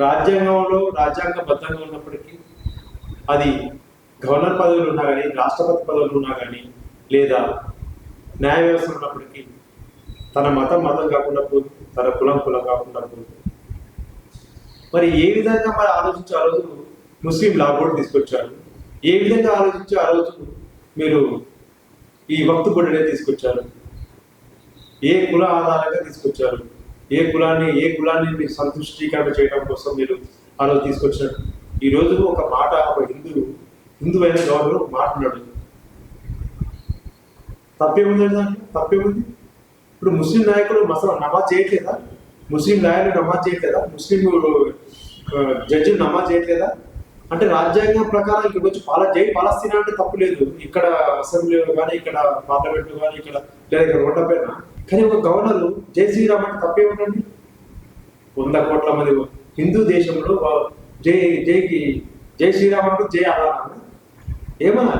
రాజ్యాంగంలో రాజ్యాంగబద్ధంగా ఉన్నప్పటికీ అది గవర్నర్ పదవులు ఉన్నా కానీ రాష్ట్రపతి పదవులు ఉన్నా కానీ లేదా న్యాయ వ్యవస్థ ఉన్నప్పటికీ తన మతం మతం కాకుండా పోదు తన కులం కులం కాకుండా పోదు. మరి ఏ విధంగా మరి ఆలోచించి ఆ రోజు ముస్లిం లా బోర్డు తీసుకొచ్చారు? ఏ విధంగా ఆలోచించి ఆ రోజు మీరు ఈ వక్తు బోర్డునే తీసుకొచ్చారు? ఏ కుల ఆధారంగా తీసుకొచ్చారు? ఏ కులాన్ని ఏ కులాన్ని మీరు సంతుష్టీకరణ చేయడం కోసం మీరు ఆ రోజు తీసుకొచ్చారు ఈ రోజు ఒక మాట ఒక హిందూ హిందువైన గవర్నర్ ఒక మాట అన్నాడు తప్పేముంది దాంట్లో తప్పేముంది? ఇప్పుడు ముస్లిం నాయకులు మసలు నమాజ్ చేయట్లేదా? ముస్లిం నాయకులు నమాజ్ చేయట్లేదా? ముస్లిం ఆ, జడ్జిలు నమాజ్ చేయట్లేదా? అంటే రాజ్యాంగం ప్రకారం ఇక్కడ వచ్చి పాల జై పాలస్తీనా అంటే తప్పు లేదు. ఇక్కడ అసెంబ్లీలో కానీ ఇక్కడ పార్లమెంట్లో కానీ ఇక్కడ లేదా ఇక్కడ పైన కానీ ఒక గవర్నర్ జై శ్రీరామ్ అంటే తప్పేమిటండి వంద కోట్ల మంది హిందూ దేశంలో జై జైకి జై శ్రీరామ్ అంటే జై అలా ఏమన్నా